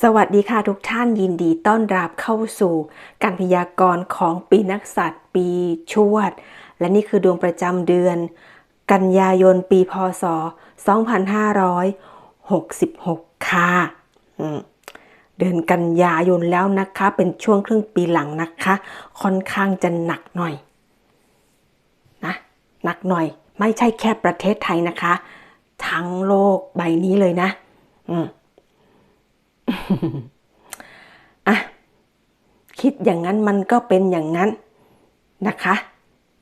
สวัสดีค่ะทุกท่านยินดีต้อนรับเข้าสู่การพยากรณ์ของปีนักษัตริย์ปีชวด และนี่คือดวงประจำเดือน กันยายนปีพศ 2566 ค่ะเดือนกันยายนแล้วนะคะ เป็นช่วงครึ่งปีหลังนะคะ ค่อนข้างจะหนักหน่อยนะหนักหน่อย ไม่ใช่แค่ประเทศไทยนะคะ ทั้งโลกใบนี้เลยนะ อืม อะคิดอย่างนั้นมันก็เป็นอย่างนั้นนะคะ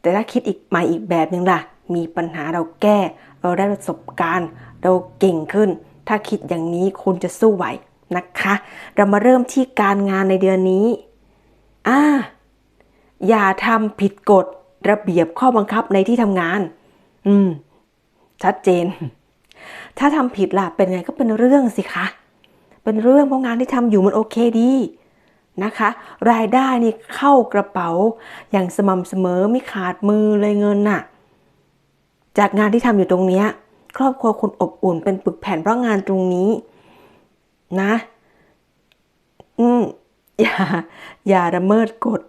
แต่ถ้าคิดอีกม่อีกแบบหนึ่งล่ะ มีปัญหาเราแก้ เราได้ประสบการณ์ เราเก่งขึ้น ถ้าคิดอย่างนี้คุณจะสู้ไหวนะคะ เรามาเริ่มที่การงานในเดือนนี้อ่าอย่าทำผิดกฎระเบียบข้อบังคับในที่ทำงาน อืม ชัดเจน ถ้าทำผิดล่ะเป็นไงก็เป็นเรื่องสิคะ เป็นเรื่องเพราะงานที่ทำอยู่มันโอเคดีนะคะ รายได้นี่เข้ากระเป๋า อย่างสม่ำเสมอไม่ขาดมือเลยเงินน่ะ จากงานที่ทำอยู่ตรงเนี้ยครอบครัวคุณอบอุ่นเป็นปึกแผ่นเพราะงานตรงนี้ นะ อืมอย่าอย่าละเมิดกฎ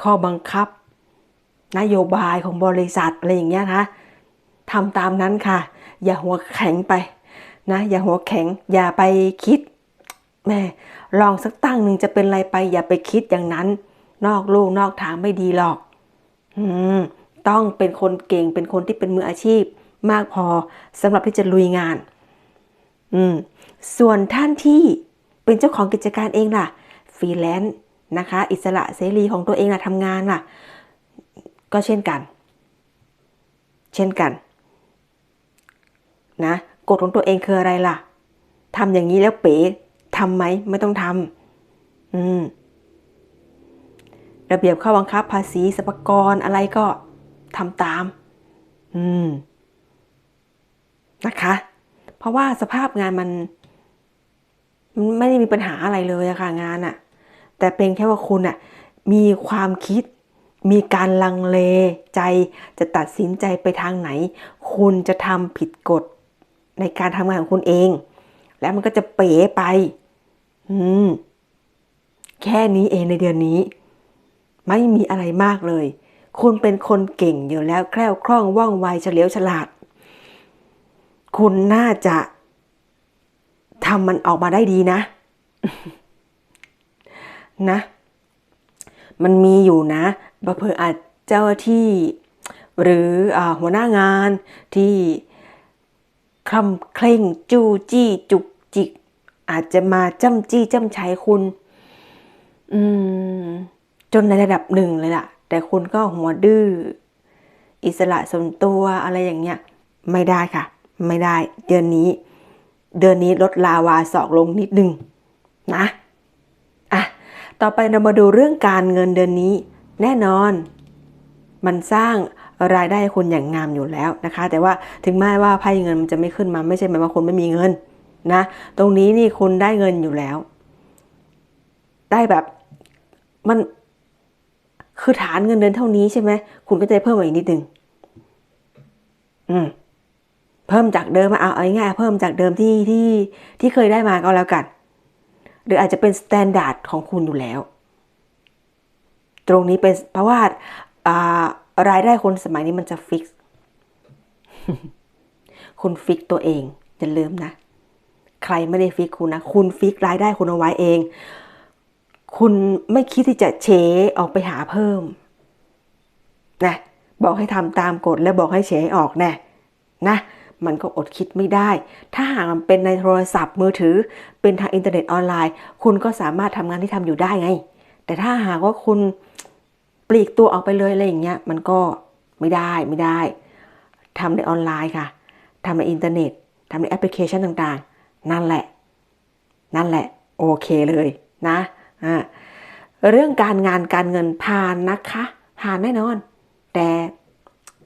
ข้อบังคับ นโยบายของบริษัทอะไรอย่างเงี้ยนะทำตามนั้นค่ะ อย่าหัวแข็งไป นะอย่าหัวแข็ง อย่าไปคิดแม่ลองสักตั้งหนึ่งจะเป็นไรไป อย่าไปคิดอย่างนั้น นอกลูกนอกทางไม่ดีหรอก อืมต้องเป็นคนเก่งเป็นคนที่เป็นมืออาชีพ มากพอสำหรับที่จะลุยงาน อืมส่วนท่านที่เป็นเจ้าของกิจการเองล่ะฟรีแลนซ์นะคะ อิสระเสรีของตัวเองล่ะทำงานล่ะ ก็เช่นกัน เช่นกัน นะ ฎของตัวเองคืออะไรล่ะทำอย่างนี้แล้วเป๋ทำไหมไม่ต้องทำอืม ระเบียบข้อบังคับภาษีสรรพากรอะไรก็ทำตาม อืม นะคะ เพราะว่าสภาพงานมันมันไม่ได้มีปัญหาอะไรเลยอะค่ะงานอะแต่เป็นแค่ว่าคุณอะมีความคิด มีการลังเลใจจะตัดสินใจไปทางไหน คุณจะทำผิดกฎ ในการทำงานของคุณเอง แล้วมันก็จะเป๋ไป อืม แค่นี้เองในเดือนนี้ ไม่มีอะไรมากเลย คุณเป็นคนเก่งอยู่แล้วแคล่วคล่องว่องไวเฉลียวฉลาด คุณน่าจะทำมันออกมาได้ดีนะ นะ มันมีอยู่นะเผื่ออาจเจ้าที่ หรืออหัวหน้างานที่ คลำเคร่งจู้จี้จุกจิก อาจจะมาจ้ำจี้จ้ำชัยคุณ อืม จนในระดับหนึ่งเลยล่ะ แต่คุณก็หัวดื้ออิสระส่วนตัวอะไรอย่างเงี้ย ไม่ได้ค่ะ ไม่ได้ เดือนนี้ เดือนนี้ลดลาวาสอกลงนิดนึงนะอะต่อไปเรามาดูเรื่องการเงินเดือนนี้ แน่นอน มันสร้าง รายได้คุณอย่างงามอยู่แล้วนะคะ แต่ว่าถึงแม้ว่าไพ่เงินมันจะไม่ขึ้นมาไม่ใช่หมายว่าคุณไม่มีเงินนะ ตรงนี้นี่คุณได้เงินอยู่แล้ว ได้แบบมันคือฐานเงินเดือนเท่านี้ใช่ไหมคุณก็จะเพิ่มมาอีกนิดนึงอืมเพิ่มจากเดิมมาเอาเอาง่ายเพิ่มจากเดิมที่ที่ที่เคยได้มาก็แล้วกัน หรืออาจจะเป็นสแตนดาร์ดของคุณอยู่แล้ว ตรงนี้เป็นเพราะว่า รายได้คนสมัยนี้มันจะฟิกคุณฟิกตัวเองอย่าลืมนะ ใครไม่ได้ฟิกคุณนะ คุณฟิกรายได้คุณเอาไว้เอง คุณไม่คิดที่จะเฉออกไปหาเพิ่ม นะ บอกให้ทำตามกฎและบอกให้เฉออกแน่นะ มันก็อดคิดไม่ได้ ถ้าหากมันเป็นในโทรศัพท์มือถือ เป็นทางอินเทอร์เน็ตออนไลน์ คุณก็สามารถทำงานที่ทำอยู่ได้ไง แต่ถ้าหากว่าคุณ ลีกตัวออกไปเลยอะไรอย่างเงี้ยมันก็ไม่ได้ไม่ได้ทำในออนไลน์ค่ะทำในอินเทอร์เน็ตทำในแอปพลิเคชันต่างๆ นั่นแหละ นั่นแหละ โอเคเลยนะอ่าเรื่องการงานการเงินผ่านนะคะผ่านแน่นอน แต่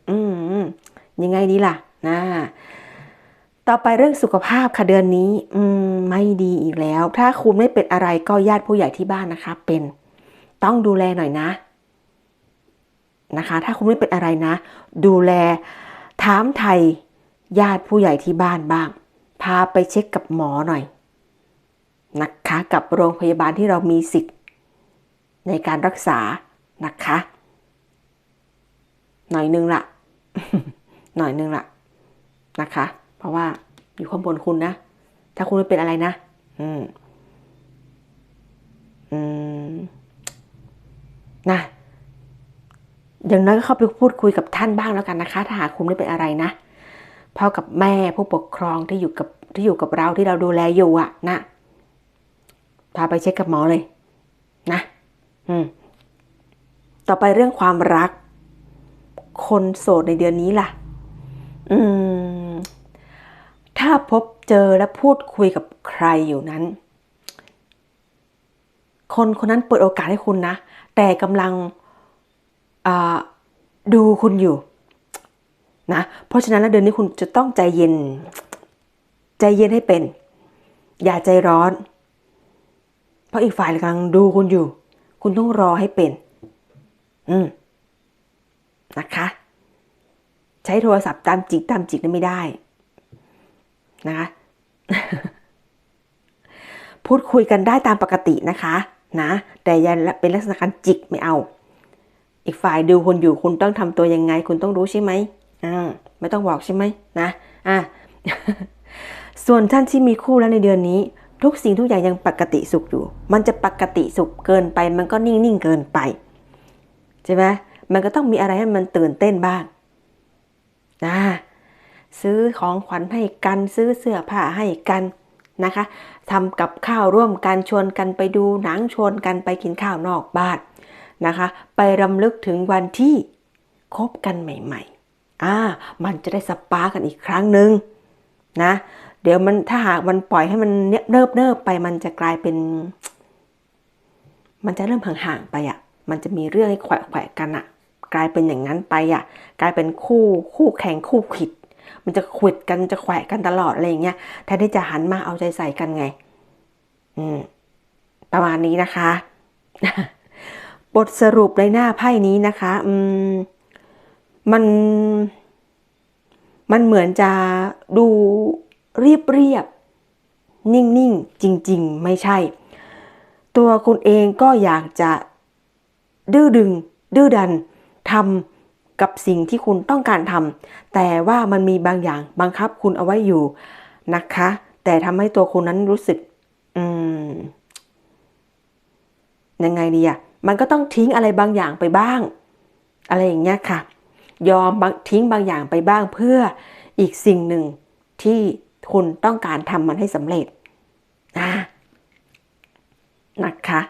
อืมยังไงดีล่ะนะต่อไปเรื่องสุขภาพค่ะเดือนนี้ อืม ไม่ดีอีกแล้ว ถ้าคุณไม่เป็นอะไรก็ญาติผู้ใหญ่ที่บ้านนะคะ เป็น ต้องดูแลหน่อยนะ นะคะ ถ้าคุณไม่เป็นอะไรนะ ดูแลถามไทยญาติผู้ใหญ่ที่บ้านบ้าง พาไปเช็คกับหมอหน่อยนะคะกับโรงพยาบาลที่เรามีสิทธิ์ ในการรักษานะคะ หน่อยนึงละหน่อยนึงละนะคะ เพราะว่าอยู่ข้างบนคุณนะ ถ้าคุณไม่เป็นอะไรนะ อืม อืม นะ อย่างน้อยก็เข้าไปพูดคุยกับท่านบ้างแล้วกันนะคะ ถ้าหากคุณไม่เป็นอะไรนะพ่อกับแม่ผู้ปกครองที่อยู่กับที่อยู่กับเราที่เราดูแลอยู่อะนะพาไปเช็คกับหมอเลย นะ อืม ต่อไปเรื่องความรัก คนโสดในเดือนนี้ล่ะ อืม ถ้าพบเจอและพูดคุยกับใครอยู่นั้น คนคนนั้นเปิดโอกาสให้คุณนะ แต่กำลัง ดูคุณอยู่นะเพราะฉะนั้นแล้วเดือนนี้คุณจะต้องใจเย็น ใจเย็นให้เป็น อย่าใจร้อน เพราะอีกฝ่ายกำลังดูคุณอยู่ คุณต้องรอให้เป็น อืมนะคะ ใช้โทรศัพท์ตามจิกตามจิกนั่นไม่ได้นะคะพูดคุยกันได้ตามปกตินะคะ นะ แต่อย่าเป็นลักษณะการจิกไม่เอา อีกฝ่ายดูคุณอยู่คุณต้องทำตัวยังไง คุณต้องรู้ใช่ไหมอ่าไม่ต้องบอกใช่ไหมนะอ่าส่วนท่านที่มีคู่แล้วในเดือนนี้ ทุกสิ่งทุกอย่างยังปกติสุขอยู่ มันจะปกติสุขเกินไป มันก็นิ่งๆเกินไปใช่ไหมมันก็ต้องมีอะไรให้มันตื่นเต้นบ้างนะซื้อของขวัญให้กันซื้อเสื้อผ้าให้กันนะคะทำกับข้าวร่วมกันชวนกันไปดูหนังชวนกันไปกินข้าวนอกบ้าน นะคะ ไปรำลึกถึงวันที่คบกันใหม่ๆอ่ามันจะได้สปากันอีกครั้งหนึ่งนะเดี๋ยวมันถ้าหากมันปล่อยให้มันเนิบเนิบไปมันจะกลายเป็น มันจะเริ่มห่างๆไปอะ่ะ มันจะมีเรื่องให้แขวะแขวะกันอะ่ะ กลายเป็นอย่างนั้นไปอะ่ะ กลายเป็นคู่คู่แข่งคู่ขิด มันจะขวิดกันจะแขวะกันตลอดอะไรอย่างเงี้ยแทนที่จะหันมาเอาใจใส่กันไง อืม ประมาณนี้นะคะ บทสรุปในหน้าไพ่นี้นะคะอืมมัน มันเหมือนจะดูเรียบเรียบ นิ่งๆ จริง ๆ ไม่ใช่ ตัวคุณเองก็อยากจะดื้อดึง ดื้อดันทำกับสิ่งที่คุณต้องการทำแต่ว่ามันมีบางอย่างบังคับคุณเอาไว้อยู่นะคะ แต่ทำให้ตัวคุณนั้นรู้สึก อืมยังไงดีอะ มันก็ต้องทิ้งอะไรบางอย่างไปบ้าง อะไรอย่างเงี้ยค่ะ ยอมทิ้งบางอย่างไปบ้างเพื่ออีกสิ่งหนึ่งที่คุณต้องการทำมันให้สำเร็จนะนะคะ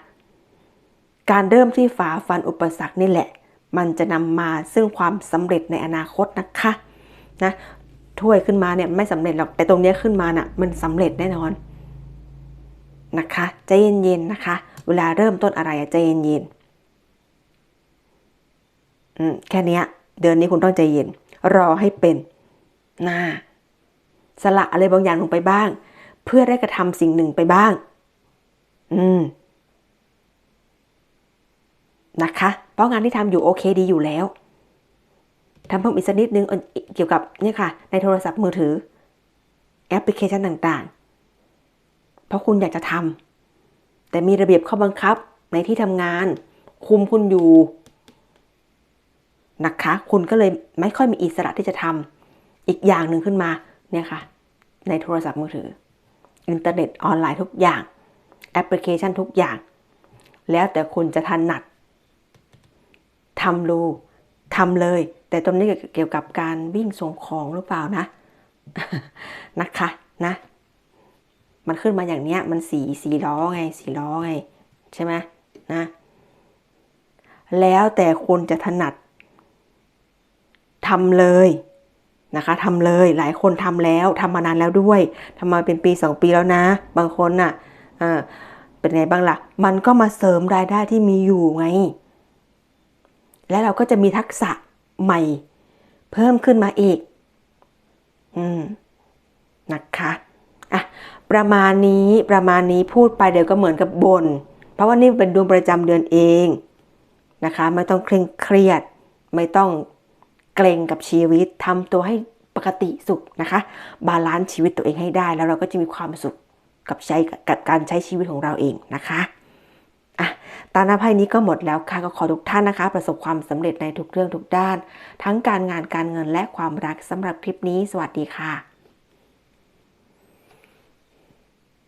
การเริ่มที่ฝ่าฟันอุปสรรคนี่แหละ มันจะนำมาซึ่งความสำเร็จในอนาคตนะคะนะถ้วยขึ้นมาเนี่ยไม่สำเร็จหรอกแต่ตรงนี้ขึ้นมาน่ะมันสำเร็จแน่นอนนะคะใจเย็นๆนะคะ เวลาเริ่มต้นอะไรใจเย็นๆแค่นี้เดือนนี้คุณต้องใจเย็น รอให้เป็นนะสละอะไรบางอย่างลงไปบ้าง เพื่อได้กระทำสิ่งหนึ่งไปบ้าง อืม นะคะ เพราะงานที่ทำอยู่โอเคดีอยู่แล้วทำเพิ่มอีกสักนิดนึงเกี่ยวกับนี่ค่ะ ในโทรศัพท์มือถือ แอปพลิเคชันต่างๆ เพราะคุณอยากจะทำ แต่มีระเบียบข้อบังคับในที่ทำงาน คุมคุณอยู่นะคะคุณก็เลยไม่ค่อยมีอิสระที่จะทำอีกอย่างหนึ่งขึ้นมาเนี่ยค่ะ ในโทรศัพท์มือถือ อินเทอร์เน็ตออนไลน์ทุกอย่าง แอปพลิเคชันทุกอย่าง แล้วแต่คุณจะถนัดทำรูทำเลย แต่ตรงนี้เกี่ยวกับการวิ่งส่งของหรือเปล่านะนะคะนะ มันขึ้นมาอย่างเนี้ย มันสีสีล้อไง สีล้อไง ใช่ไหมนะ แล้วแต่คุณจะถนัดทำเลยนะคะทำเลยหลายคนทำแล้วทำมานานแล้วด้วยทำมาเป็นปีสองปีแล้วนะ บางคนน่ะเป็นไงบ้างละ่ะ มันก็มาเสริมรายได้ที่มีอยู่ไง และเราก็จะมีทักษะใหม่ เพิ่มขึ้นมาอีก อืม นะคะ ประมาณนี้ประมาณนี้พูดไปเดี๋ยวก็เหมือนกับบนเพราะว่านี่เป็นดวงประจำเดือนเองนะคะ ไม่ต้องเคร่งเครียด ไม่ต้องเกรงกับชีวิตทำตัวให้ปกติสุขนะคะ บาลานซ์ชีวิตตัวเองให้ได้ แล้วเราก็จะมีความสุขกับใช้กับการใช้ชีวิตของเราเองนะคะอะตาหน้าไพ่นี้ก็หมดแล้วค่ะ ก็ขอทุกท่านนะคะ ประสบความสำเร็จในทุกเรื่องทุกด้าน ทั้งการงานการเงินและความรักสำหรับคลิปนี้ สวัสดีค่ะ